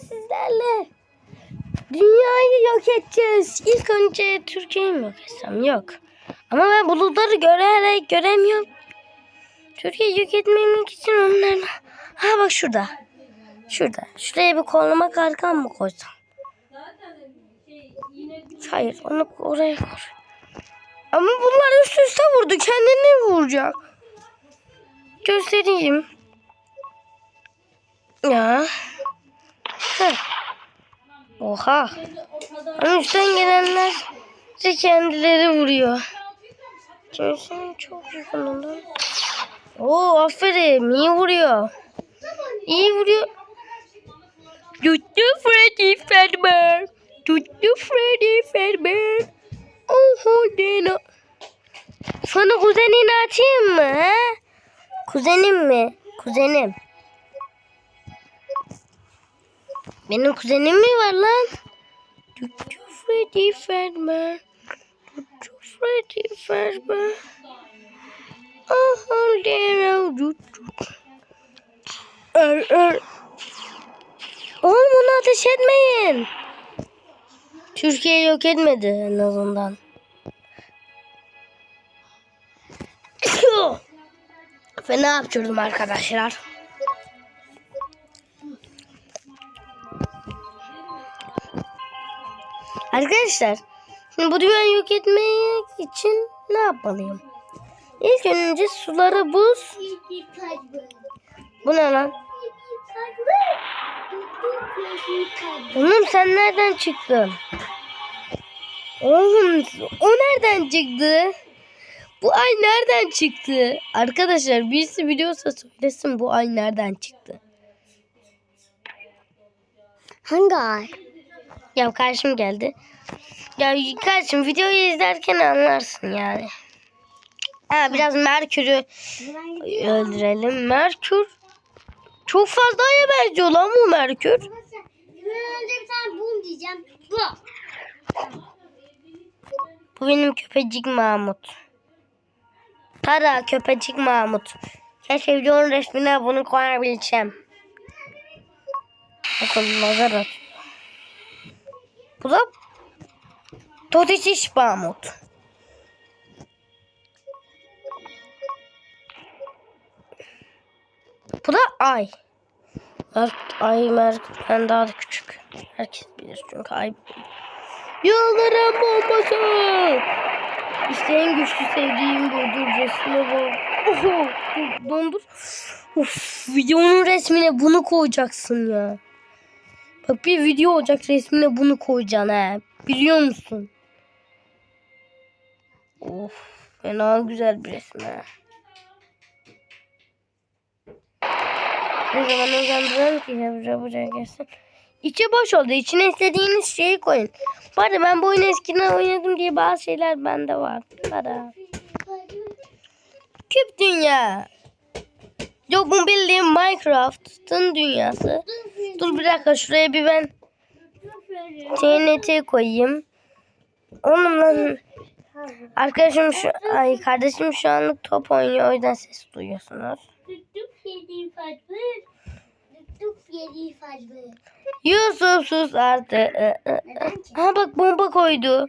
sizlerle dünyayı yok edeceğiz. İlk önce Türkiye'yi mi yok etsem? Yok. Ama ben bulutları görerek göremiyorum. Türkiye'yi yok etmemek için onların... Ha bak şurada. Şurada. Şuraya bir kollama kalkan mı koysam? Hayır onu oraya koy. Ama bunlar üst üste vurdu. Kendini vuracak. Göstereyim. Ya. Heh. Oha. Ama üstten gelenler de kendileri vuruyor. Görsene çok yakınından. Oo aferin. İyi vuruyor. İyi vuruyor. Tuttu Freddy Fazbear. Tuttu Freddy Fazbear. Oho Dena. Sana kuzenini atayım mı? He? Kuzenim mi? Kuzenim. Benim kuzenim mi var lan? Tuttu Freddy Fazbear. Tuttu Freddy Fazbear. Oho Dena. Tuttu. Er, er. Oğlum onu ateş etmeyin. Türkiye yok etmedi en azından. Fena yapıyordum arkadaşlar. Arkadaşlar bu dünyayı yok etmek için ne yapmalıyım? İlk önce suları buz. Bu ne lan? Oğlum sen nereden çıktın? Oğlum o nereden çıktı? Bu ay nereden çıktı? Arkadaşlar birisi biliyorsa söylesin bu ay nereden çıktı? Hangi ay? Ya karşım geldi. Ya karşım videoyu izlerken anlarsın yani. Ha biraz Merkür'ü öldürelim. Merkür çok fazla aya benziyor lan bu Merkür. Bundan önce bir tane bum diyeceğim. Bu. Bu benim köpecik Mahmut. Tara köpecik Mahmut. Keşke videonun resmine bunu koyabilsem. Bakın lazer atıyor. Bu da Totişiş Mahmut. Bu da Ay. Ay Merkür'den daha da küçük. Herkes bilir çünkü Ay Yıldırım bombası. İşte en güçlü sevdiğim budur. Resme bak. Oho, dur, dondur. Of, videonun resmine bunu koyacaksın ya. Bak bir video olacak resmine bunu koyacaksın ha. Biliyor musun? Of, fena güzel bir resim ha. Ne zaman uzandıralım ki ya buraya gelsin. İçi boş oldu. İçine istediğiniz şeyi koyun. Bu ben bu oyunu eskiden oynadım diye bazı şeyler bende var. Para. Küp dünya. Yok bu bildiğim Minecraft'ın dünyası. Dur bir dakika şuraya bir ben TNT koyayım. Onunla arkadaşım şu ay kardeşim şu anlık top oynuyor o yüzden ses duyuyorsunuz. Yusuf sus artık. Ee, e, e. Ha bak bomba koydu.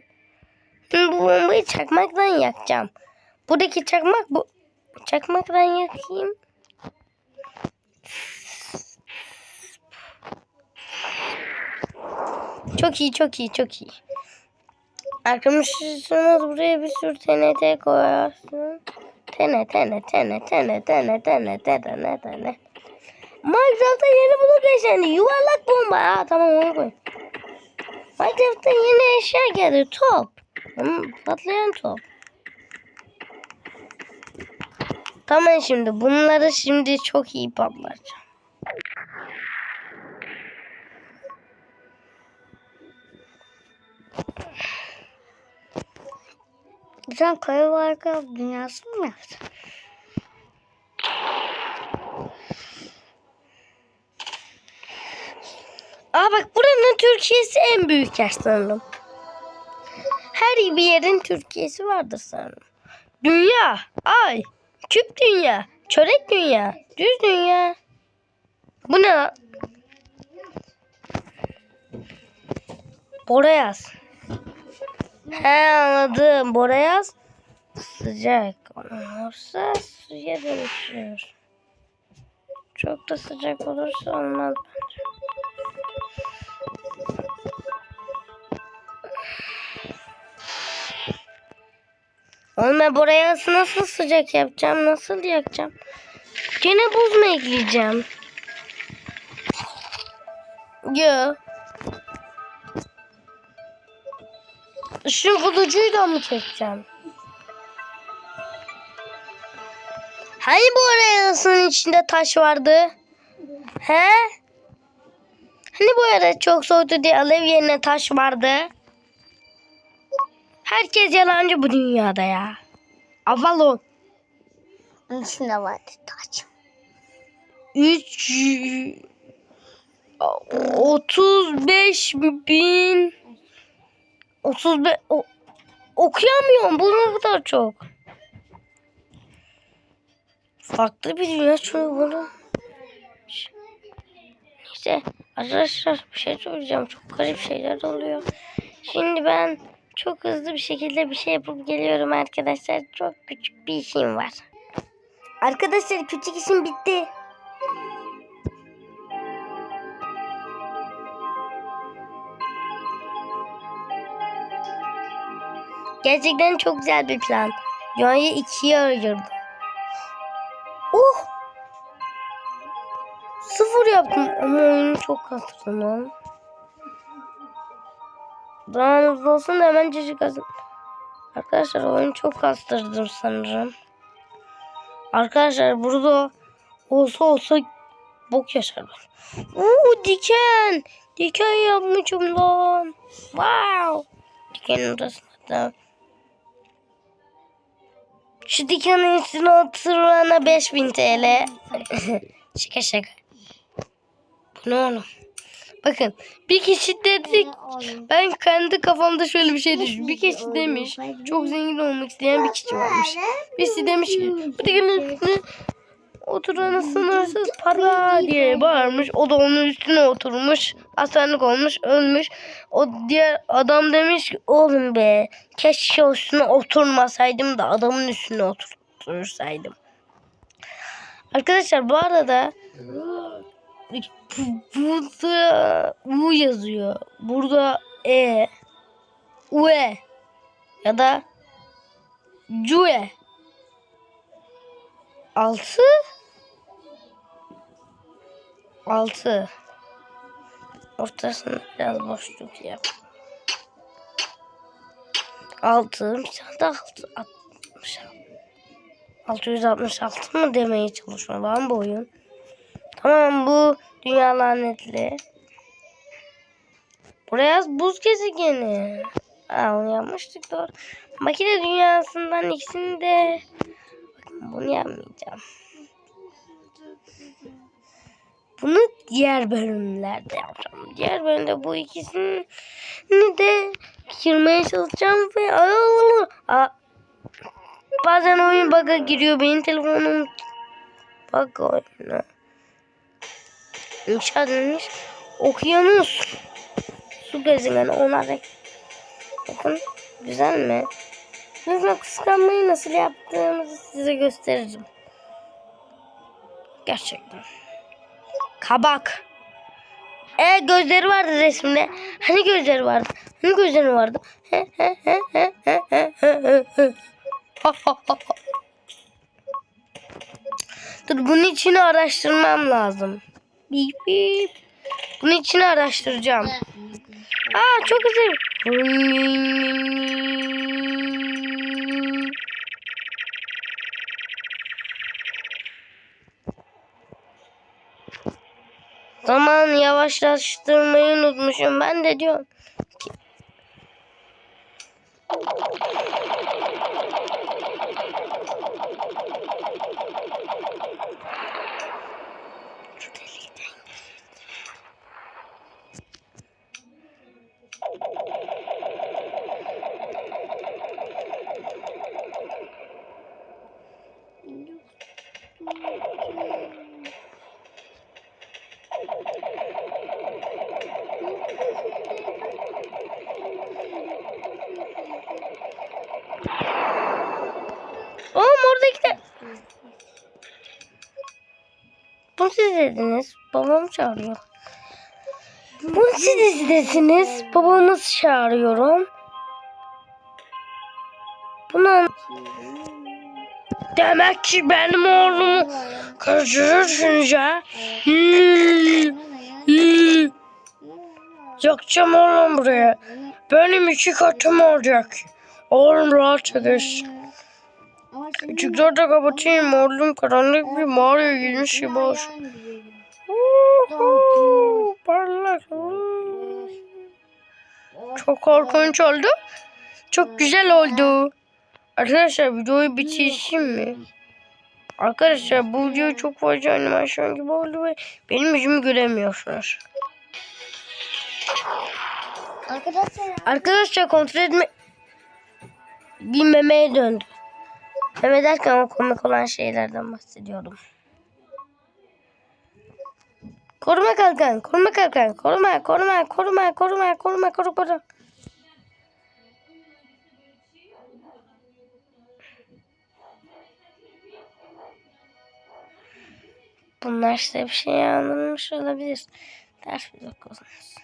Bu bombayı çakmaktan yakacağım. Buradaki çakmak bu. Çakmaktan yakayım. Çok iyi çok iyi çok iyi. Arkadaşlarınız buraya bir sürü TNT koyarsın. Tene tene tene tene tene tene tene tene. Minecraft'ta yeni bulut eşlendi. Yuvarlak bomba. Ha tamam onu koy. Minecraft'ta yeni eşya geldi. Top. Hmm, patlayan top. Tamam şimdi bunları şimdi çok iyi patlatacağım. Sen kaya varka dünyası mı yaptın? Aa bak buranın Türkiye'si en büyük yer sanırım. Her bir yerin Türkiye'si vardır sanırım. Dünya, ay, küp dünya, çörek dünya, düz dünya. Bu ne? Bora. He anladım. Bora yaz. Sıcak olursa suya dönüşür. Çok da sıcak olursa olmaz bence. Oğlum ben buraya nasıl sıcak yapacağım? Nasıl yakacağım? Gene buz mu ekleyeceğim? Yo. Şu da mı çekeceğim? Hani bu arayasının içinde taş vardı? He? Hani bu arada çok soğuktu diye alev yerine taş vardı? Herkes yalancı bu dünyada ya. Avalon. Onun içinde vardı taç. 3 35 bin 35 o, okuyamıyorum bu ne kadar çok. Farklı bir dünya çünkü bunu. Neyse arkadaşlar bir şey söyleyeceğim. Çok garip şeyler oluyor. Şimdi ben çok hızlı bir şekilde bir şey yapıp geliyorum arkadaşlar. Çok küçük bir işim var. Arkadaşlar küçük işim bitti. Gerçekten çok güzel bir plan. Dünyayı ikiye ayırdım. Oh! Sıfır yaptım ama oyunu çok kastırdım hızlı olsun da hemen cici kazan. Arkadaşlar oyunu çok kastırdım sanırım. Arkadaşlar burada olsa olsa bok yaşarlar. Oo diken. Diken yapmışım lan. Wow. Dikenin orasında da. Şu dikenin üstüne oturana 5000 TL. şaka şaka. Bu ne oğlum? Bakın bir kişi dedik. Ben kendi kafamda şöyle bir şey düşün. Bir kişi demiş. Çok zengin olmak isteyen bir kişi varmış. Birisi demiş ki bu dikenin üstüne oturana sınırsız para diye bağırmış. O da onun üstüne oturmuş. Hastanelik olmuş, ölmüş. O diğer adam demiş ki oğlum be keşke üstüne oturmasaydım da adamın üstüne otursaydım. Arkadaşlar bu arada burada U yazıyor. Burada E. Ue. Ya da Cue. Altı. Altı. Ortasında biraz boşluk yap. Altı. Bir tane de altı. Altmış. 666 mı demeye çalışıyor lan bu oyun. Tamam bu dünya lanetli. Buraya buz gezegeni. Aa, onu yapmıştık doğru. Makine dünyasından ikisini de Bakın bunu yapmayacağım. Bunu diğer bölümlerde yapacağım. Diğer bölümde bu ikisini de kırmaya çalışacağım ve Aa, bazen oyun bug'a giriyor. Benim telefonum bug oyunu. Edilmiş okyanus su gezegeni ona renk. Bakın güzel mi? Lütfen kıskanmayı nasıl yaptığımızı size gösteririm. Gerçekten. Kabak. E gözleri vardı resimde. Hani gözleri vardı? Hani gözleri vardı? Dur bunun içini araştırmam lazım. Bip bip. Bunun içini araştıracağım. Aa çok güzel. Zaman yavaşlaştırmayı unutmuşum. Ben de diyorum. Bunu siz dediniz. Babam çağırıyor. Bunu siz dediniz. Babamız çağırıyorum. Bunu Demek ki benim oğlumu kaçırırsınız ha. Yakacağım oğlum buraya. Benim iki katım olacak. Oğlum rahat edesin. Küçükler de kapatayım oğlum karanlık bir mağaraya girmiş gibi olsun. Parlak. Çok korkunç oldu. Çok güzel oldu. Arkadaşlar videoyu bitireyim mi? Arkadaşlar bu video çok fazla animasyon gibi oldu ve benim yüzümü göremiyorsunuz. Arkadaşlar Arkadaşlar kontrol etme... Bir memeye döndü. Meme derken o komik olan şeylerden bahsediyordum. Koruma kalkan, koruma kalkan, koruma, koruma, koruma, koruma, koruma, koruma, koruma. Bunlar size bir şey anlamış olabilir. Ders bir okulunuz.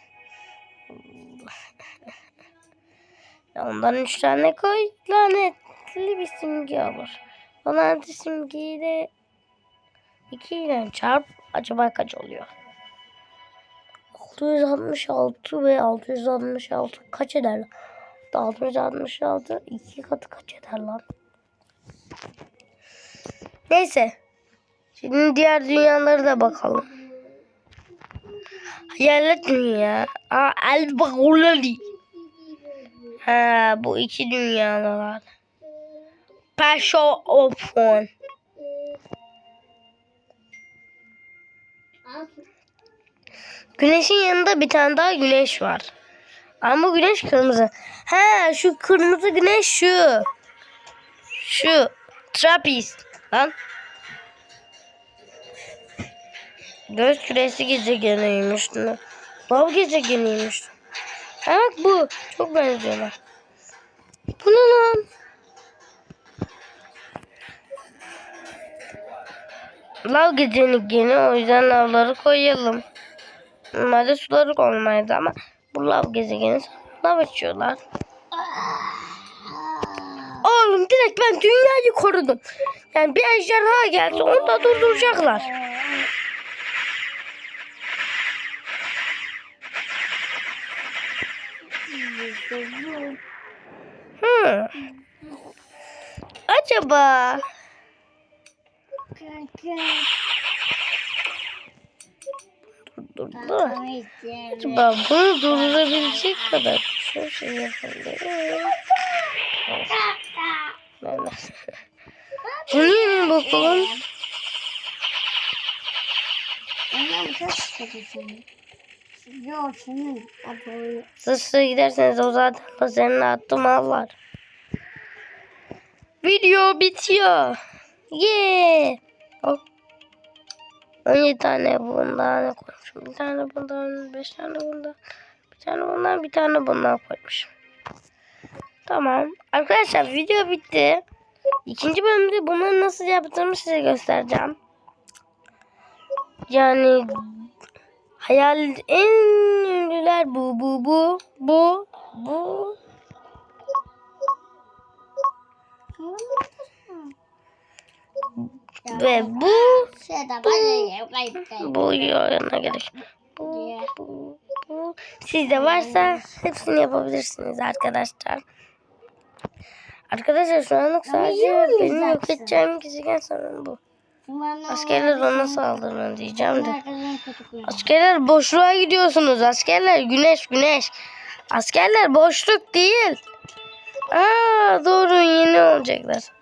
Ondan üç tane koy. Lanetli bir simge olur. Lanetli simgeyi de iki ile çarp. Acaba kaç oluyor? 666 ve 666 kaç eder lan? 666 iki katı kaç eder lan? Neyse. Şimdi diğer dünyaları da bakalım. Hayalet dünya. Aa, Elbagulali. Ha, bu iki dünyalar. Passion of One. Güneşin yanında bir tane daha güneş var. Ama güneş kırmızı. Ha şu kırmızı güneş şu. Şu. Trappist. Lan. Göz küresi gezegeniymiş. Lav gezegeniymiş. Ha bak bu. Çok benziyorlar. Bu ne lan? Lav gezegeni o yüzden lavları koyalım. Normalde suları olmaydı ama bu lav gezegeni lav içiyorlar. Oğlum direkt ben dünyayı korudum. Yani bir ejderha gelse onu da durduracaklar. Hı. Acaba durdu. Acaba bunu durdurabilecek kadar bir şey yapabilirim. Bu niye mi bakalım? Sıçra giderseniz o zaten lazerine attım al var. Video bitiyor. Yeah. Hop. 17 tane bundan koymuşum. Bir tane bundan, 5 tane bundan. Bir tane bundan, bir tane bundan koymuşum. Tamam. Arkadaşlar video bitti. İkinci bölümde bunları nasıl yaptığımı size göstereceğim. Yani hayal en ünlüler bu bu bu bu bu ve bu kayıp. bu yana gerek. Bu, bu, bu. Sizde varsa hepsini yapabilirsiniz arkadaşlar. Arkadaşlar şu anlık sadece benim yok edeceğim gezegen sanırım bu. Askerler ona saldırın diyeceğim de. Askerler boşluğa gidiyorsunuz. Askerler güneş güneş. Askerler boşluk değil. Aa doğru yeni olacaklar.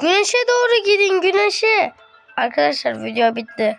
Güneşe doğru gidin güneşe. Arkadaşlar video bitti.